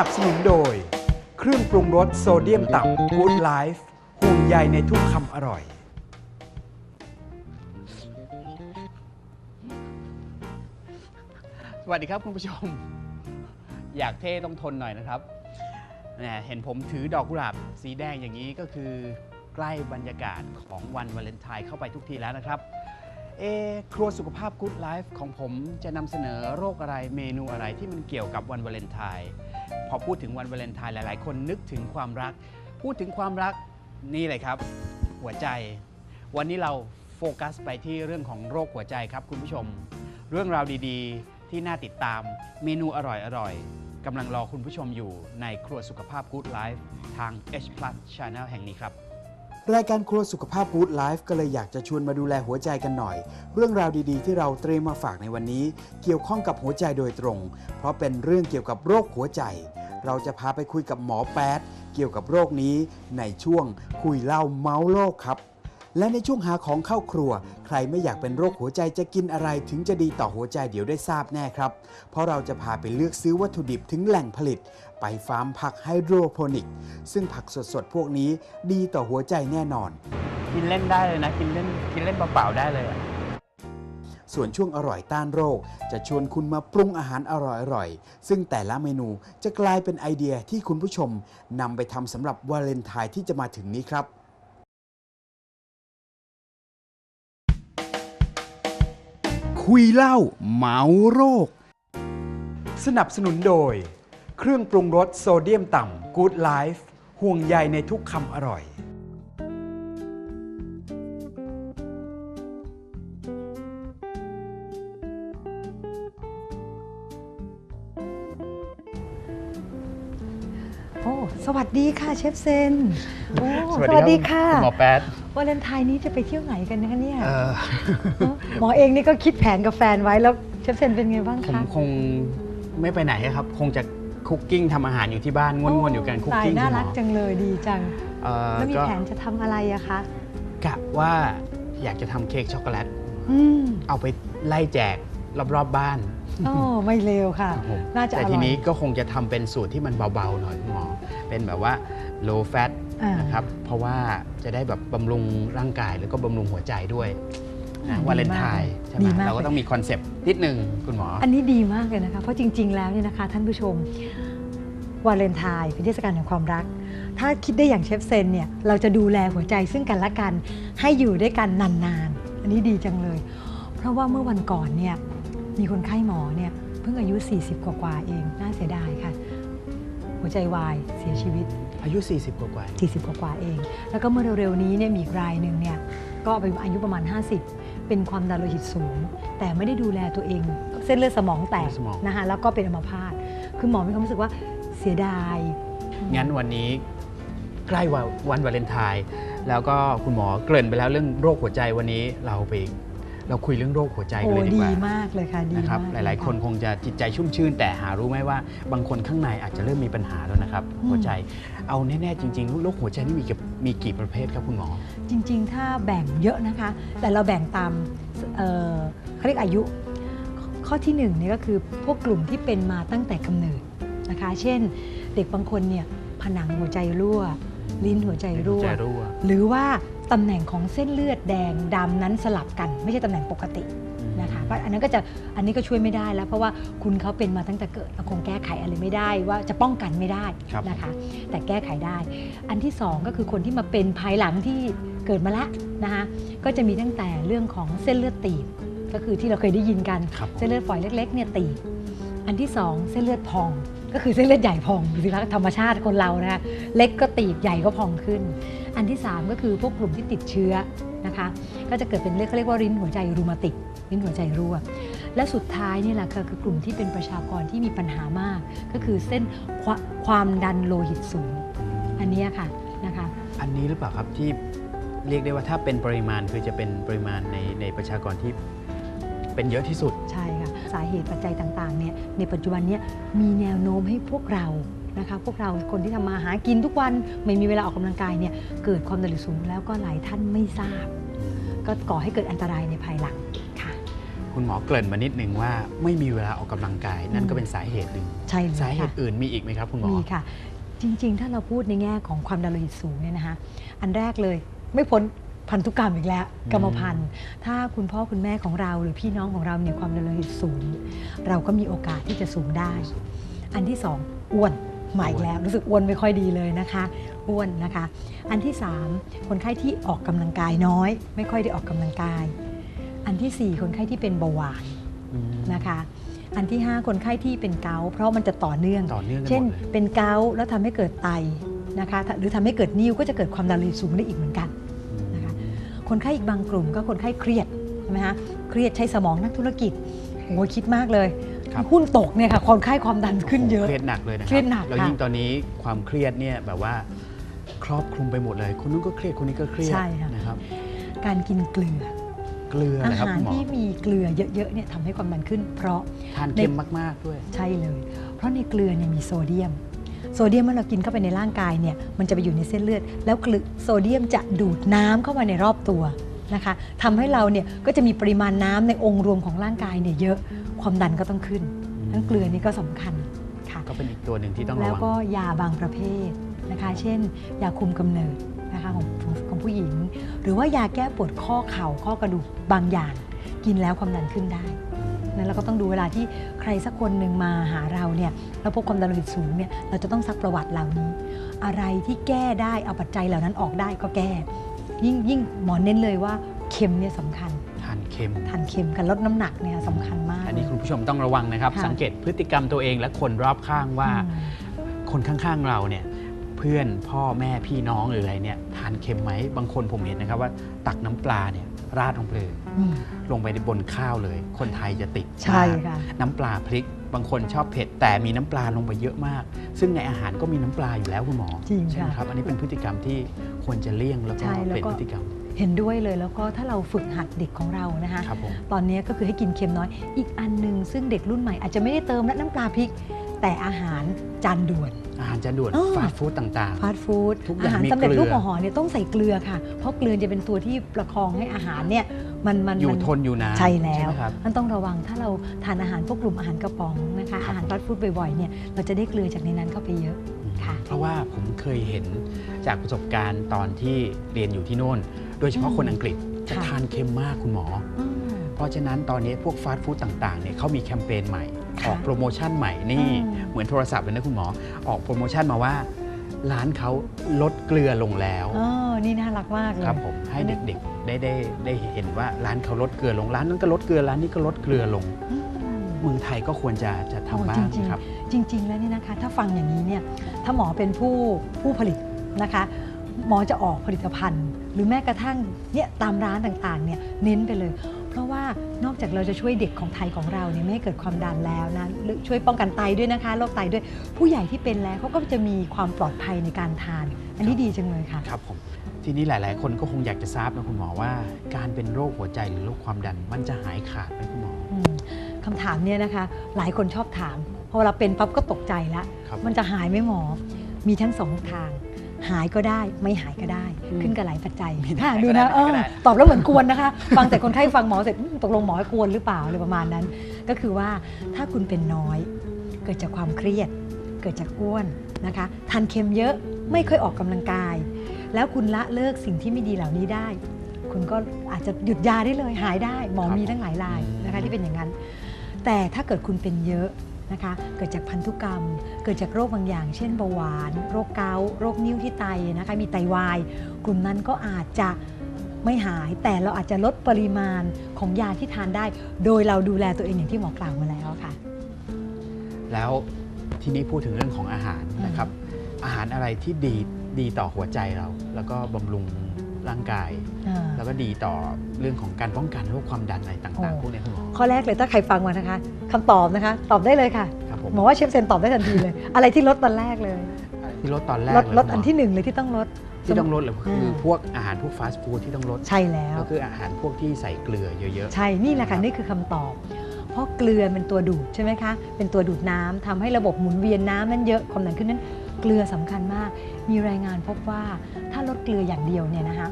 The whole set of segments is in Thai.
นับสนุนโดย เครื่องปรุงรสโซเดียมต่ำ Good Life ห่วงใยในทุกคำอร่อย สวัสดีครับคุณผู้ชม อยากเท่ต้องทนหน่อยนะครับแหมเห็นผมถือดอกกุหลาบสีแดงอย่างนี้ก็คือ ใกล้บรรยากาศของวันวาเลนไทน์เข้าไปทุกทีแล้วนะครับ เอครัวสุขภาพ Good Life ของผมจะนำเสนอโรคอะไรเมนูอะไรที่มันเกี่ยวกับวันวาเลนไทน์ พอพูดถึงวันวาเลนไทน์หลาย ๆ คนนึกถึงความรัก พูดถึงความรักนี่เลยครับ หัวใจ วันนี้เราโฟกัสไปที่เรื่องของโรคหัวใจครับคุณผู้ชม เรื่องราวดีๆ ที่น่าติดตาม เมนูอร่อยๆกำลังรอคุณผู้ชมอยู่ในครัวสุขภาพ Good Life ทาง H Plus Channel แห่งนี้ครับรายการครัวสุขภาพ Good Life ก็เลยอยากจะชวนมาดูแลหัวใจกันหน่อย เรื่องราวดีๆ ที่เราเตรียมมาฝากในวันนี้ เกี่ยวข้องกับหัวใจโดยตรง เพราะเป็นเรื่องเกี่ยวกับโรคหัวใจ เราจะพาไปคุยกับหมอแปดเกี่ยวกับโรคนี้ในช่วงคุยเล่าเมาส์โลกครับ และในช่วงหาของเข้าครัว ใครไม่อยากเป็นโรคหัวใจจะกินอะไรถึงจะดีต่อหัวใจเดี๋ยวได้ทราบแน่ครับ เพราะเราจะพาไปเลือกซื้อวัตถุดิบถึงแหล่งผลิต ไปฟาร์มผักไฮโดรโปนิก ซึ่งผักสดๆพวกนี้ดีต่อหัวใจแน่นอน กินเล่นได้เลยนะ กินเล่นกินเล่นเปล่าๆได้เลยอะ ส่วนช่วงอร่อยต้านโรค จะชวนคุณมาปรุงอาหารอร่อยๆ ซึ่งแต่ละเมนูจะกลายเป็นไอเดียที่คุณผู้ชมนำไปทำสำหรับวาเลนไทน์ที่จะมาถึงนี้ครับคุยเล่าเมาโรค สนับสนุนโดย เครื่องปรุงรสโซเดียมต่ำ Good Life ห่วงใยในทุกคำอร่อย โอ้สวัสดีค่ะเชฟเซนโอ้รับค่ะณหมอแป๊ดวาเลนไทน์นี้จะไปเที่ยวไหนกันนะคะเนี่ยเอ่อเนอะหมอเองนี่ก็คิดแผนกับแฟนไว้แล้วเชฟเซนเป็นไงบ้างผมคะคงไม่ไปไหนครับ คงจะคุกกิ้งทำอาหารอยู่ที่บ้านง่วนๆอยู่กันคุกตายกิ้งน่าคุณหมรักอจังเลยดีจังเอ่อแล้วมีก็แผนจะทำอะไรอะคะกะว่าอยากจะทำเค้กช็อกโกแลตอืมเอาไปไล่แจก รอบๆบ้านโอ้ไม่เลวค่ะครับผมน่าจะแต่อร่ทีอยนี้ก็คงจะทำเป็นสูตรที่มันเบาๆหน่อยคุณหมอ เป็นแบบว่า low fat อ่านนะครับ เพราะว่าจะได้แบบบำรุงร่างกายแล้วก็บำรุงหัวใจด้วยนะดีวาเลนไทมากน์เลยใช่ไหมดีมาก เราก็ต้องมีคอนเซปต์นิดนึงคุณหมออันนี้ดีมากเลยนะคะ เพราะจริง ๆ แล้วเนี่ยนะคะท่านผู้ชมวาเลนไทน์เป็นเทศกาลแห่งความรัก ถ้าคิดได้อย่างเชฟเซนเนี่ยเราจะดูแลหัวใจซึ่งกันและกันให้อยู่ด้วยกันนานๆ อันนี้ดีจังเลย เพราะว่าเมื่อวันก่อนเนี่ย มีคนไข้หมอเนี่ยเพิ่งอายุ 40 กว่าๆเอง น่าเสียดายค่ะ หัวใจวายเสียชีวิต อายุ 40 กว่าๆ40 กว่าๆเอง แล้วก็เมื่อเร็วๆนี้เนี่ยมีอีกรายหนึ่งเนี่ยก็เป็นอายุประมาณ 50 เป็นความดันโลหิตสูง แต่ไม่ได้ดูแลตัวเอง เส้นเลือดสมองแตกเส้นเลือดสมอง นะคะแล้วก็เป็นอัมพาตคือหมอมีความรู้สึกว่าเสียดาย งั้นวันนี้ใกล้วันวันวาเลนไทน์แล้วก็คุณหมอเกริ่นไปแล้วเรื่องโรคหัวใจวันนี้เราไป เราคุยเรื่องโรคหัวใจโอ้กันเลยดีดีกว่ามากเลยค่ะดีนะครับมากหลาย ๆ คนคงจะจิตใจชุ่มชื่น แต่หารู้ไหมว่าบางคนข้างในอาจจะเริ่มมีปัญหาแล้วนะครับ หัวใจเอาแน่ ๆ จริง ๆ โรคหัวใจนี่มีกี่มีกี่ประเภทครับคุณหมอ จริง ๆ ถ้าแบ่งเยอะนะคะ แต่เราแบ่งตามเอ่อเขาเรียกอายุ ข้อที่หนึ่งเนี่ยก็คือพวกกลุ่มที่เป็นมาตั้งแต่กำเนิดนะคะ เช่น เด็กบางคนเนี่ยผนังหัวใจรั่ว ลิ้นหัวใจรั่หัววใจรั่วหรือว่า ตำแหน่งของเส้นเลือดแดงดำนั้นสลับกัน ไม่ใช่ตำแหน่งปกตินะคะก็อันนั้นก็จะอันนี้ก็ช่วยไม่ได้แล้ว เพราะว่าคุณเขาเป็นมาตั้งแต่เกิดเราคงแก้ไขอะไรไม่ได้ว่าจะป้องกันไม่ได้ครับนะคะ แต่แก้ไขได้ อันที่สองก็คือคนที่มาเป็นภายหลังที่เกิดมาแล้วนะคะก็จะมีตั้งแต่เรื่องของเส้นเลือดตีบก็คือที่เราเคยได้ยินกันครับเส้นเลือดฝอยเล็กๆเนี่ยตีบอันที่สองเส้นเลือดพอง ก็คือเส้นเลือดใหญ่พองดูสิคะธรรมชาติคนเรานะคะเล็กก็ตีบใหญ่ก็พองขึ้น อันที่ 3 ก็คือพวกกลุ่มที่ติดเชื้อนะคะก็จะเกิดเป็นเรียกเขาเรียกว่าริ้นหัวใจรูมาติกริ้นหัวใจรั่วและสุดท้ายนี่แหละค่ะคือกลุ่มที่เป็นประชากรที่มีปัญหามาก ก็คือเส้นควความดันโลหิตสูง อันนี้ค่ะนะคะอันนี้หรือเปล่าครับที่เรียกได้ว่าถ้าเป็นปริมาณคือจะเป็นปริมาณในในประชากรที่เป็นเยอะที่สุด สาเหตุปัจจัยต่างๆเนี่ยในปัจจุบันเนี้มีแนวโน้มให้พวกเรานะคะพวกเราคนที่ทำมาหากินทุกวันไม่มีเวลาออกกำลังกายเนี่ยเกิดความดันโลหิตสูงแล้วก็หลายท่านไม่ทราบ ก็ก่อให้เกิดอันตรายในภายหลังค่ะ คุณหมอเกริ่นมานิดหนึ่งว่าไม่มีเวลาออกกำลังกาย นั่นก็เป็นสาเหตุหนึ่งใช่เลยสาเหค่ะตุอื่นมีอีกไหมครับคุณหมอมีค่ะ จริง ๆ ถ้าเราพูดในแง่ของความดันโลหิตสูงเนี่ยนะคะอันแรกเลยไม่พ้น พันธุกรรมอีกแล้วอืมกรรมพันธุ์ ถ้าคุณพ่อคุณแม่ของเราหรือพี่น้องของเราเนี่ยความดันโลหิตสูง เราก็มีโอกาสที่จะสูงได้ อันที่สองอ้วนใหม่แล้วรู้สึกอ้วนไม่ค่อยดีเลยนะคะอ้วนนะคะ อันที่สามคนไข้ที่ออกกำลังกายน้อย ไม่ค่อยได้ออกกำลังกาย อันที่สี่คนไข้ที่เป็นเบาหวานอืมนะคะอันที่ห้าคนไข้ที่เป็นเกาต์เพราะมันจะต่อเนื่องต่อเนื่องกันหเช่นมดเลยเป็นเกาต์แล้วทำให้เกิดไตนะคะถ้าหรือทำให้เกิดนิ่วก็จะเกิดความดันโลหิตสูงได้อีกเหมือนกันนะคะ คนไข้อีกบางกลุ่มก็คนไข้เครียดใช่ไหมคะเครียดใช้สมองนักธุรกิจโอ้ยคิดมากเลย ครับ หุ้นตกเนี่ยค่ะคนไข้ความดันขึ้นเยอะ เครียดหนักเลยนะครัเครียดหนักแล้วค่ะยิ่งตอนนี้ความเครียดเนี่ยแบบว่าครอบคลุมไปหมดเลย คนนู้นก็เครียดคนนี้ก็เครียดใช่ค่ะ นะครับ การกินเกลือ เกลืออานะครับหารคุณหมอที่มีเกลือเยอะๆเนี่ยทำให้ความดันขึ้น เพราะทานเค็มมากๆด้วย ใช่เลย เพราะในเกลือเนี่ยมีโซเดียม โซเดียมเมื่อเรากินเข้าไปในร่างกายเนี่ยมันจะไปอยู่ในเส้นเลือด แล้วเกลือโซเดียมจะดูดน้ำเข้ามาในรอบตัวนะคะทำให้เราเนี่ยก็จะมีปริมาณน้ำในองค์รวมของร่างกายเนี่ยเยอะความดันก็ต้องขึ้นอืมทั้งเกลือนี่ก็สำคัญค่ะก็เป็นอีกตัวหนึ่งที่ต้องระแล้ววังก็ยาบางประเภทนะคะ เช่น ยาคุมกำเนิดนะคะของของของผู้หญิง หรือว่ายาแก้ปวดข้อเข่าข้อกระดูกบางอย่าง กินแล้วความดันขึ้นได้ นั้นเราก็ต้องดูเวลาที่ใครสักคนหนึ่งมาหาเราเนี่ยแล้วพบความดันโลหิตสูงเนี่ยเราจะต้องซักประวัติเหล่านี้ อะไรที่แก้ได้เอาปัจจัยเหล่านั้นออกได้ก็แก้ ยิ่งยิ่งหมอเน้นเลยว่าเค็มเนี่ยสำคัญทานเค็มทานเค็มกันลดน้ำหนักเนี่ยสำคัญมาก อันนี้คุณผู้ชมต้องระวังนะครับค่ะสังเกตพฤติกรรมตัวเองและคนรอบข้างว่าอืมคนข้างๆเราเนี่ยเพื่อนพ่อแม่พี่น้องหรืออะไรเนี่ยทานเค็มไหมบางคนผมเห็นนะครับว่า ตักน้ำปลาเนี่ยราดลงไปเลยอืมลงไปในบนข้าวเลย คนไทยจะติดใช่มากค่ะน้ำปลาพริก บางคนชอบเผ็ดแต่มีน้ำปลาลงไปเยอะมาก ซึ่งในอาหารก็มีน้ำปลาอยู่แล้วคุณหมอจริงใช่ไหมค่ะครับ อันนี้เป็นพฤติกรรมที่ควรจะเลี่ยงแล้วก็ใช่แล้วเป็นก็พฤติกรรมเห็นด้วยเลยแล้วก็ถ้าเราฝึกหัดเด็กของเรานะคะครับผมตอนนี้ก็คือให้กินเค็มน้อย อีกอันหนึ่งซึ่งเด็กรุ่นใหม่อาจจะไม่ได้เติมและน้ำปลาพริก แต่อาหารจานด่วน อาหารจานด่วนอ้อฟาสต์ฟู้ดต่าง ฟาสต์ฟู้ดทุกอย่างอาหารมีสำเร็จเกลือรูปห่อๆเนี่ยต้องใส่เกลือค่ะ เพราะเกลือจะเป็นตัวที่ประคองให้อาหารเนี่ยมันมันๆ อยู่มันทนอยู่นานใช่แล้วไหมครับ มันต้องระวังถ้าเราทานอาหารพวกกลุ่มอาหารกระป๋องนะคะ ครับ อาหารฟาสต์ฟู้ดบ่อยๆเนี่ยเราจะได้เกลือจากในนั้นเข้าไปเยอะ ค่ะ เพราะว่าผมเคยเห็นจากประสบการณ์ตอนที่เรียนอยู่ที่โน่น โดยเฉพาะอืมคนอังกฤษจะค่ะทานเค็มมากคุณหมอ อืมเพ ราะฉะนั้นตอนนี้พวกฟาสต์ฟู้ดต่างๆเนี่ยเขามีแคมเปญใหม่ค่ะออกโปรโมชั่นใหม่นี่อืมเหมือนโทรศัพท์เลยนะคุณหมอ ออกโปรโมชั่นมาว่า ร้านเขาลดเกลือลงแล้วอ๋อนี่น่ารักมากเลยครับผมให้เด็กๆได้ได้ได้เห็นว่าร้านเขาลดเกลือลงร้านนั้นก็ลดเกลือร้านนี้ก็ลดเกลือลงอืมเมืองไทยก็ควรจะจะทำบ้างโอ้จริงๆครับจริง ๆ แล้วเนี่ยนะคะ ถ้าฟังอย่างนี้เนี่ยถ้าหมอเป็นผู้ผู้ผลิตนะคะ หมอจะออกผลิตภัณฑ์ หรือแม้กระทั่งเนี่ยตามร้านต่างๆเนี่ยเน้นไปเลยเพราะว่านอกจากเราจะช่วยเด็กของไทยของเราเนี่ยไม่ให้เกิดความดันแล้วนะหรือช่วยป้องกันไตด้วยนะคะโรคไตด้วยผู้ใหญ่ที่เป็นแล้วเขาก็จะมีความปลอดภัยในการทาน อันนี้ดีจังเลยค่ะครับผมทีนี้หลาย ๆ คนก็คงอยากจะทราบนะคุณหมอว่า การเป็นโรคหัวใจหรือโรคความดันมันจะหายขาดไหมคุณหมออืมคำถามเนี่ยนะคะ หลายคนชอบถามพอเวลาเป็นปั๊บก็ตกใจแล้วครับมันจะหายไหมหมอมีทั้งสองทาง หายก็ได้ไม่หายก็ได้อืมขึ้นกับหลายปัจจัยไม่ได้ค่ะก็ดูได้นะไม่เอก็อได้ตอบแล้วเหมือนกวนนะคะ ฟังแต่คนไข้ฟังหมอเสร็จอืมตกลงหมอให้กวนหรือเปล่าอะไรประมาณนั้น ก็คือว่าถ้าคุณเป็นน้อย เกิดจากความเครียด เกิดจากอ้วนนะคะทานเค็มเยอะไม่ค่อยออกกำลังกาย แล้วคุณละเลิกสิ่งที่ไม่ดีเหล่านี้ได้ คุณก็อาจจะหยุดยาได้เลยหายได้ หมอครับมีทั้งหลายรายนะคะอืมที่เป็นอย่างนั้น แต่ถ้าเกิดคุณเป็นเยอะ นะคะเกิดจากพันธุกรรม เกิดจากโรคบางอย่าง เช่นเบาหวาน โรคเกาต์โรคนิ้วที่ไตนะคะมีไตวาย กลุ่มนั้นก็อาจจะไม่หายแต่เราอาจจะลดปริมาณของยาที่ทานได้ โดยเราดูแลตัวเองอย่างที่หมอกล่าวมาแล้วค่ะ แล้วทีนี้พูดถึงเรื่องของอาหารนะครับ อาหารอะไรที่ดีดีต่อหัวใจเรา แล้วก็บำรุงร่างกาย แล้วก็ดีต่อเรื่องของการป้องกันโรคความดันอะไรต่างโอ้ๆพวกเนี้ยคุณหมอข้อแรกเลยถ้าใครฟังมานะคะคำตอบนะคะ ตอบได้เลยค่ะครับผมหมอว่าเชฟเซนตอบได้ทันทีเลย อะไรที่ลดตอนแรกเลยที่ลดตอนแรกลดเลยลดคุณหมอันที่หนึ่งเลยที่ต้องลดที่ต้องลดเลยคืออมพวกอาหารพวกฟาสต์ฟู้ดที่ต้องลดใช่แล้วก็คืออาหารพวกที่ใส่เกลือเยอะใช่นี่แหละค่ะนี่คือคำตอบ เพราะเกลือเป็นตัวดูดใช่ไหมคะ เป็นตัวดูดน้ำทำให้ระบบหมุนเวียนน้ำนั้นเยอะความดันขึ้นนั้น เกลือสำคัญมาก มีรายงานพบว่าถ้าลดเกลืออย่างเดียวเนี่ยนะคะ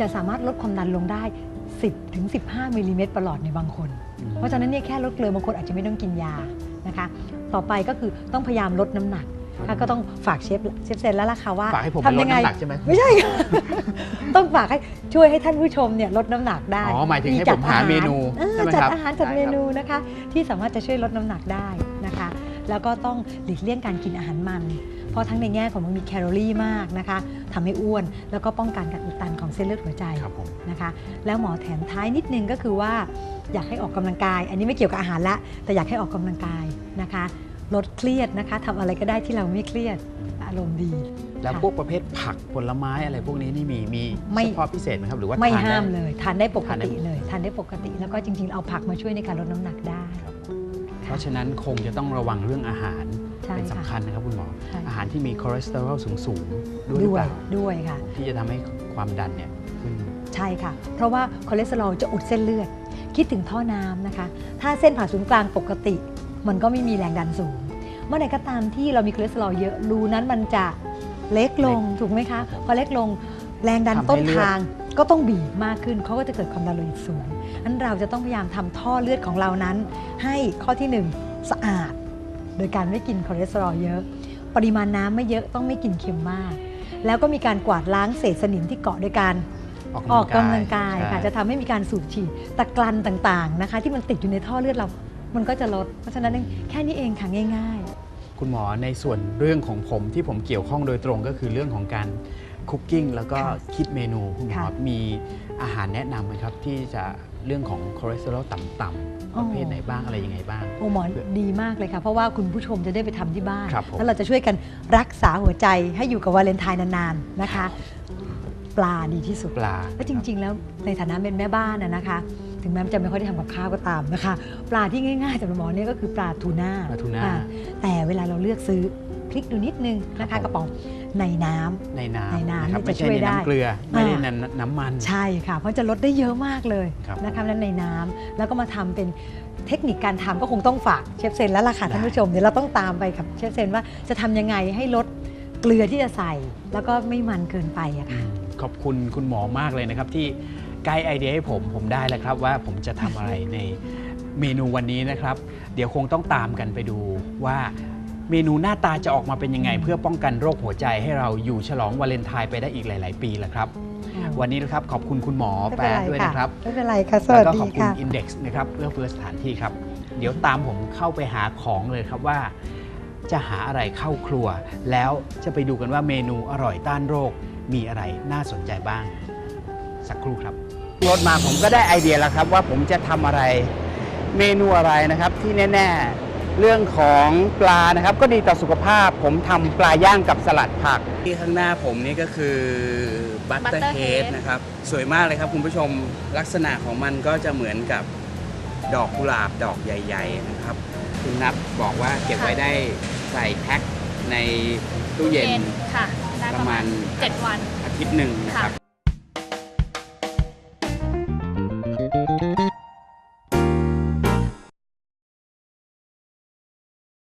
จะสามารถลดความดันลงได้ 10ถึง15มิลลิเมตรประหลอดในบางคนๆอืมเพราะฉะนั้นเนี่ยแค่ลดเกลือบางคนอาจจะไม่ต้องกินยานะคะ ต่อไปก็คือต้องพยายามลดน้ำหนักค่ะก็ต้องฝากเชฟเชฟเซนแล้วล่ะค่ะว่าฝากให้ผมไปลดทำยังไงน้ำหนักใช่ไหมไม่ใช่ค่ะต้องฝากให้ช่วยให้ท่านผู้ชมเนี่ยลดน้ำหนักได้อ๋อหมายถึงให้จัผมหาเมนูอาหารใช่ไหมจัดครับอาหารจัดได้เมครับนูนะคะ ที่สามารถจะช่วยลดน้ำหนักได้นะคะ แล้วก็ต้องหลีกเลี่ยงการกินอาหารมันเพ ราะทั้งในแง่ของมันมีแคลอรี่มากนะคะทำให้อ้วน แล้วก็ป้องกันการอุดตันของเส้นเลือดหัวใจครับผมนะคะ แล้วหมอแถมท้ายนิดนึงก็คือว่าอยากให้ออกกำลังกาย อันนี้ไม่เกี่ยวกับอาหารละ แต่อยากให้ออกกำลังกายนะคะลดเครียดนะคะทำอะไรก็ได้ที่เราไม่เครียดอารมณ์ดี แล้วค่ะพวกประเภทผักผลไม้อะไรพวกนี้นี่มีมีไม่เฉพาะพิเศษไหมครับหรือว่าไม่ทนด้ห้ามเลย ทานได้ปกทานได้ติเลยทานได้ปกติ แล้วก็จริงๆ เอาผักมาช่วยในการลดน้ำหนักได้ เพราะฉะนั้นคงจะต้องระวังเรื่องอาหารใช่ เป็นค่ะสำคัญนะครับคุณหมอใช่อาหารที่มีคอเลสเตอรอลสูงๆด้วยหรือด้วเปยล่าด้วยค่ะ ที่จะทำให้ความดันเนี่ยขึ้นใช่ค่ะ เพราะว่าคอเลสเตอรอลจะอุดเส้นเลือด คิดถึงท่อน้ำนะคะ ถ้าเส้นผ่าศูนย์กลางปกติ มันก็ไม่มีแรงดันสูง เมื่อไหร่ก็ตามที่เรามีคอเลสเตอรอลเยอะรูนั้นมันจะเล็กลงถูกไหมคะพอเล็กลงแรงดันทำให้ต้นเลือดทางก็ต้องบีบมากขึ้นเขาก็จะเกิดความดันโลหิตสูงนั้นเราจะต้องพยายามทำท่อเลือดของเรานั้น ให้ข้อที่หนึ่งสะอาด โดยการไม่กินคอเลสเตอรอลเยอะ ปริมาณน้ำไม่เยอะต้องไม่กินเค็มมาก แล้วก็มีการกวาดล้างเศษสนิมที่เกาะโดยการออกกำลังกายค่ะใช่จะทำให้มีการสูบฉีดตะกรันต่างๆนะคะ ที่มันติดอยู่ในท่อเลือดเรา มันก็จะลด เพราะฉะนั้นแค่นี้เองค่ะง่ายคุณหมอในส่วนเรื่องของผมที่ผมเกี่ยวข้องโดยตรงก็คือเรื่องของการคุกกิ้งแล้วก็คิดเมนูคุณหมอค่ะมีอาหารแนะนำไหมครับที่จะเรื่องของคอเลสเตอรอลต่ำๆ ประเภทไหนบ้างอะไรยังไงบ้างๆโอหมอนดีมากเลยค่ะ เพราะว่าคุณผู้ชมจะได้ไปทำที่บ้านครับผมแล้วเราจะช่วยกันรักษาหัวใจให้อยู่กับวาเลนไทน์นานๆนะคะ ปลาดีที่สุดปลาและจริง ๆ แล้วในฐานะเป็นแม่บ้านนะนะคะ ถึงแม้จะไม่ค่อยได้ทำกับข้าวก็ตามนะคะ ปลาที่ง่ายๆสำหรับหมอเนี่ยก็คือปลาทูน่าปลาทูน่าอ่แต่เวลาเราเลือกซื้อพลิกดูนิดนึงนะครัคะบผมกระป๋อง ในน้ำในน้ำในน้ำะครับเนี่ยไม่จะใช่ช่วยในได้น้ำเกลือไม่ได้อ่าในน้ำมัน ใช่ค่ะ เพราะจะลดได้เยอะมากเลยครับนะคะนั้นในน้ำแล้วก็มาทำเป็นเทคนิคการทำก็คงต้องฝากเชฟเซนแล้วล่ะค่ะได้ท่านผู้ชมเดี๋ยวเราต้องตามไปกับเชฟเซนว่าจะทำยังไงให้ลดเกลือที่จะใส่ แล้วก็ไม่มันเกินไปอะอืค่ะมขอบคุณคุณหมอมากเลยนะครับที่ไกด์ไอเดียให้ผมผมได้แล้วครับว่าผมจะทำอะไรในเมนูวันนี้นะครับ เดี๋ยวคงต้องตามกันไปดูว่า เมนูหน้าตาจะออกมาเป็นยังไง เพื่อป้องกันโรคหัวใจให้เราอยู่ฉลองวาเลนไทน์ไปได้อีกหลาย ๆ ปีแล้วครับ วันนี้นะครับขอบคุณคุณหมอไม่แปเป็นดไรด้วยค่ะนะครับไม่เป็นไรค่ะสแล้วัสวก็ดีขอบคุณค่ะ Index นะครับเพื่อเฟื้อสถานที่ครับ เดี๋ยวตามผมเข้าไปหาของเลยครับว่า จะหาอะไรเข้าครัว แล้วจะไปดูกันว่าเมนูอร่อยต้านโรคมีอะไรน่าสนใจบ้าง สักครู่ครับรถมาผมก็ได้ไอเดียแล้วครับว่าผมจะทำอะไรเมนูอะไรนะครับที่แน่ ๆ เรื่องของปลานะครับ ก็ดีต่อสุขภาพ ผมทำปลาย่างกับสลัดผัก ที่ข้างหน้าผมนี่ก็คือบัตเตอร์เฮด Butterhead นะครับ สวยมากเลยครับคุณผู้ชมลักษณะของมันก็จะเหมือนกับดอกกุหลาบดอกใหญ่ ๆ นะครับ คุณนับบอกว่าเก็บไว้ได้ใส่แพ็คในตู้เย็นค่ะได้ประมาณเจ็ดวันอาทิตย์หนึ่งนะครับ